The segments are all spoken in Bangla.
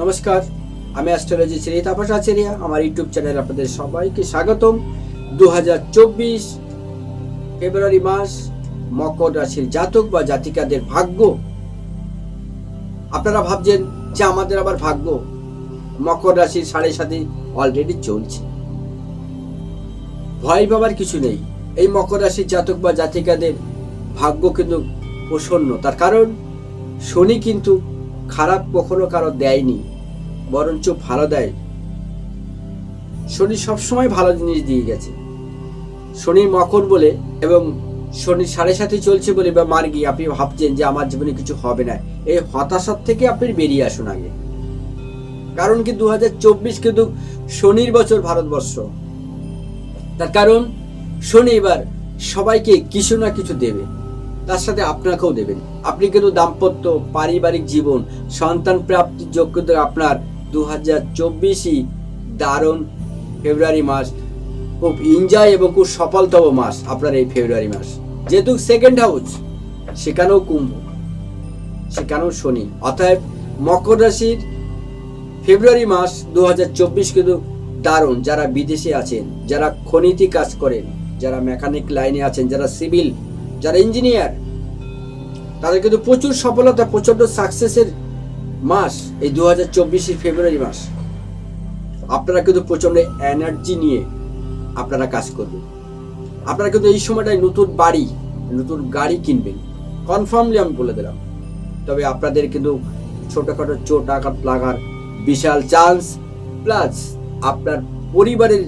নমস্কার, আমি অ্যাস্ট্রোলজি শ্রী তাপস আচার্য। আমার ইউটিউব চ্যানেল আপনাদের সবাইকে স্বাগতম। দু হাজার চব্বিশ ফেব্রুয়ারি মাস, মকর রাশির জাতক বা জাতিকাদের ভাগ্য। আপনারা ভাবছেন যে আমাদের আবার ভাগ্য? মকর রাশির সাড়ে সাথে অলরেডি চলছে। ভয় পাবার কিছু নেই। এই মকর রাশির জাতক বা জাতিকাদের ভাগ্য কিন্তু প্রসন্ন। তার কারণ, শনি কিন্তু খারাপ কখনো কারও দেয়নি। বরঞ্চ ভালো দেয়। শনি সবসময় ভালো জিনিস দিয়ে গেছে। শনির মকর বলে এবং শনি সাড়ে সাথে চলছে বলে বা মার্গি আপনি ভাবছেন যে আমার জীবনে কিছু হবে না। এই হতাশার থেকে আপনি বেরিয়ে আসুন আগে। কারণ কি দু হাজার চব্বিশ কিন্তু শনির বছর ভারতবর্ষ। তার কারণ শনি এবার সবাইকে কিছু না কিছু দেবে। তার সাথে আপনাকেও দেবেন। আপনি কিন্তু দাম্পত্য, পারিবারিক জীবন, সন্তান প্রাপ্তির যোগ্যতা আপনার দু হাজার চব্বিশই দারুণ ফেব্রুয়ারি মাস। খুব এনজয় এবং খুব সফলতম মাস আপনার এই ফেব্রুয়ারি মাস। যেহেতু সেকেন্ড হাউস সেখানেও কুম্ভ, সেখানেও শনি। অতএব মকর রাশির ফেব্রুয়ারি মাস দু হাজার চব্বিশ কিন্তু দারুণ। যারা বিদেশে আছেন, যারা খনিতে কাজ করেন, যারা মেকানিক লাইনে আছেন, যারা সিভিল যারা ইঞ্জিনিয়ার তাদের কিন্তু প্রচুর সফলতা প্রচণ্ড সাকসেসের মাস, এই দু হাজার ফেব্রুয়ারি মাস, আপনারা কিন্তু প্রচণ্ড এনার্জি নিয়ে আপনারা কাজ করবেন। আপনারা কিন্তু এই সময়টায় নতুন বাড়ি, নতুন গাড়ি কিনবেন। কনফার্মলি আমি বলে দিলাম। তবে আপনাদের কিন্তু ছোটোখাটো চোট আঘাত লাগার বিশাল চান্স প্লাস আপনার পরিবারের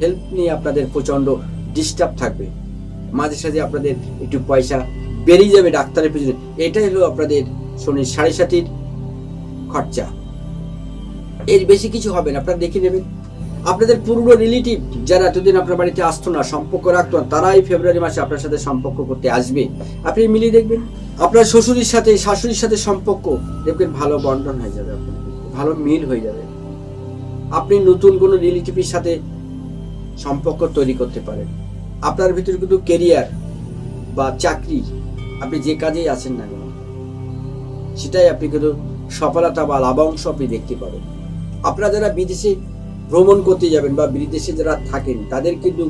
হেল্প নিয়ে আপনাদের প্রচণ্ড ডিস্টার্ব থাকবে। মাঝে সাঝে আপনাদের একটু পয়সা বেরিয়ে যাবে ডাক্তারের পিছনে। এটাই হলো আপনাদের শনির সাড়ে সাতির খরচা। এর বেশি কিছু হবে না, আপনারা দেখে নেবেন। আপনাদের পুরনো রিলেটিভ যারা এতদিন আপনার বাড়িতে আসতো না, সম্পর্ক রাখতো না, তারাই ফেব্রুয়ারি মাসে আপনার সাথে সম্পর্ক করতে আসবে। আপনি মিলিয়ে দেখবেন, আপনার শ্বশুরের সাথে, শাশুড়ির সাথে সম্পর্ক, দেখবেন ভালো বন্টন হয়ে যাবে আপনার ভালো মিল হয়ে যাবে। আপনি নতুন কোনো রিলেটিভের সাথে সম্পর্ক তৈরি করতে পারেন। আপনার ভিতরে কিন্তু কেরিয়ার বা চাকরি, আপনি যে কাজেই আছেন না কেন, সেটাই আপনি কিন্তু সফলতা বা লাভাংশ আপনি দেখতে পাবেন। আপনারা যারা বিদেশে ভ্রমণ করতে যাবেন বা বিদেশে যারা থাকেন, তাদের কিন্তু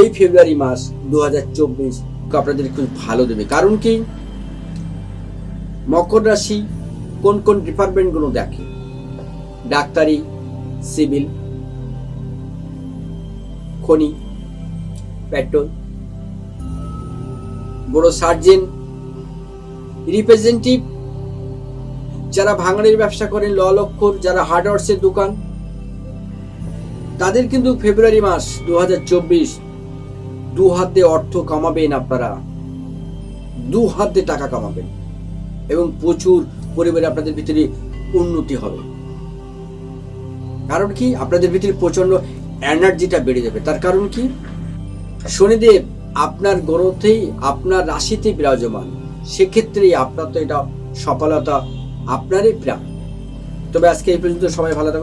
এই ফেব্রুয়ারি মাস দু হাজার চব্বিশ আপনাদের খুব ভালো দেবে। কারণ কি? মকর রাশি কোন কোন ডিপার্টমেন্টগুলো দেখে? ডাক্তারি সিভিল খনি পেট্রোল বড় সার্জেন রিপ্রেজেন্টেটিভ যারা ভাঙড়ের ব্যবসা করেন ল লক্ষর যারা হার্ডওয়ার্সের দোকান, তাদের কিন্তু ফেব্রুয়ারি মাস দু হাজার দু হাত অর্থ কামাবেন আপনারা। দু হাতে টাকা কামাবেন এবং প্রচুর পরিবারে আপনাদের ভিতরে উন্নতি হবে। কারণ কি? আপনাদের ভিতরে প্রচণ্ড এনার্জিটা বেড়ে যাবে। তার কারণ কি? শনিদেব আপনার গ্রহেই আপনার রাশিতে বিরাজমান। সেক্ষেত্রেই আপনার তো এটা সফলতা আপনারই প্রাণ তবে আজকে এই পর্যন্ত সবাই ভালো থাকুন।